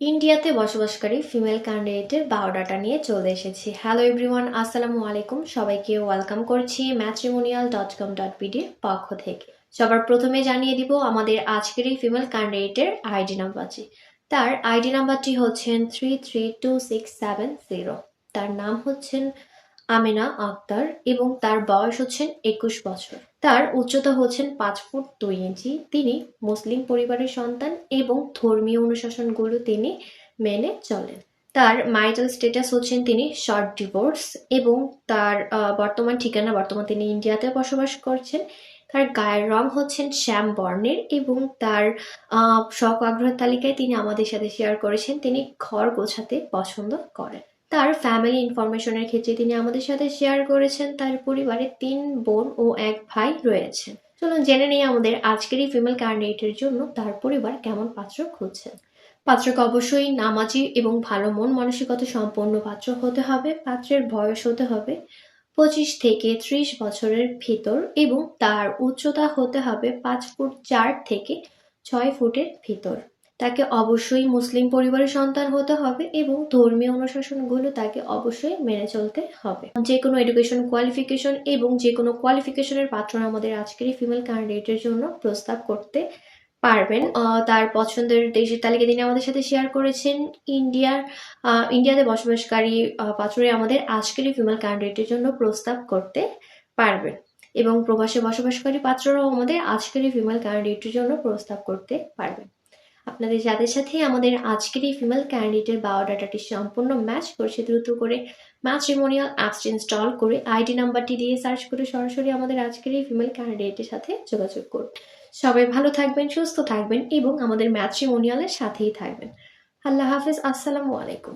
ইন্ডিয়াতে বসবাসকারী ফিমেল ক্যান্ডিডেটের বায়োডাটা নিয়ে চলে এসেছি। হ্যালো এভরিওয়ান আসসালামু আলাইকুম। সবাইকে ওয়েলকাম করছি ম্যাট্রিমোনিয়াল ডট কম ডট বিডির পক্ষ থেকে। সবার প্রথমে জানিয়ে দিব আমাদের আজকের এই ফিমেল ক্যান্ডিডেটের আইডি নাম্বারটি তার আইডি নাম্বারটি হচ্ছেন three three two six seven zero তার নাম হচ্ছেন আমিনা আক্তার এবং তার বয়স হচ্ছেন একুশ বছর। তার উচ্চতা হচ্ছেন পাঁচ ফুট দুই ইঞ্চি। তিনি মুসলিম পরিবারের সন্তান এবং ধর্মীয় অনুশাসনগুলো তিনি মেনে চলেন। তার ম্যারিটাল স্টেটাস হচ্ছেন তিনি শর্ট ডিভোর্স এবং তার বর্তমান ঠিকানা বর্তমান তিনি ইন্ডিয়াতে বসবাস করছেন। তার গায়ের রং হচ্ছেন শ্যাম বর্ণের এবং তার শখ আগ্রহের তালিকায় তিনি আমাদের সাথে শেয়ার করেছেন। তিনি ঘর গোছাতে পছন্দ করেন। তার ফ্যামিলি ইনফরমেশনের ক্ষেত্রে তিনি আমাদের সাথে শেয়ার করেছেন। তার পরিবারে তিন বোন ও এক ভাই রয়েছেন চলুন জেনে নেই আমাদের আজকের এই ফিমেল ক্যান্ডিডেটের জন্য তার পরিবার কেমন পাত্র খুঁজছেন পাত্রকে অবশ্যই নামাজি এবং ভালো মন মানসিকতা সম্পন্ন পাত্র হতে হবে, পাত্রের বয়স হতে হবে পঁচিশ থেকে ত্রিশ বছরের ভিতর এবং তার উচ্চতা হতে হবে পাঁচ ফুট চার থেকে ছয় ফুটের ভিতর। তাকে অবশ্যই মুসলিম পরিবারের সন্তান হতে হবে এবং ধর্মীয় অনুশাসনগুলো তাকে অবশ্যই মেনে চলতে হবে। যে কোনো এডুকেশন কোয়ালিফিকেশন এবং যে কোনো কোয়ালিফিকেশনের পাত্র আমাদের আজকের ফিমেল ক্যান্ডিডেটের জন্য প্রস্তাব করতে পারবেন। তার পছন্দের দেশের তালিকা তিনি আমাদের সাথে শেয়ার করেছেন। ইন্ডিয়ার ইন্ডিয়াতে বসবাসকারী আহ, পাত্রই আমাদের আজকের ফিমেল ক্যান্ডিডেটের জন্য প্রস্তাব করতে পারবেন। এবং প্রবাসে বসবাসকারী পাত্ররাও আমাদের আজকের ফিমেল ক্যান্ডিডেটের জন্য প্রস্তাব করতে পারবেন। আপনাদের যাদের সাথে আমাদের আজকের এই ফিমেল ক্যান্ডিডেটের বায়োডাটাটি সম্পূর্ণ ম্যাচ করছে দ্রুত করে ম্যাচ ম্যাট্রিমোনিয়াল অ্যাপসটি ইনস্টল করে আইডি নাম্বারটি দিয়ে সার্চ করে সরাসরি আমাদের আজকের এই ফিমেল ক্যান্ডিডেটের সাথে যোগাযোগ করুন। সবাই ভালো থাকবেন, সুস্থ থাকবেন এবং আমাদের ম্যাচ ম্যাট্রিমোনিয়ালের সাথেই থাকবেন। আল্লাহ হাফিজ, আসসালামু আলাইকুম।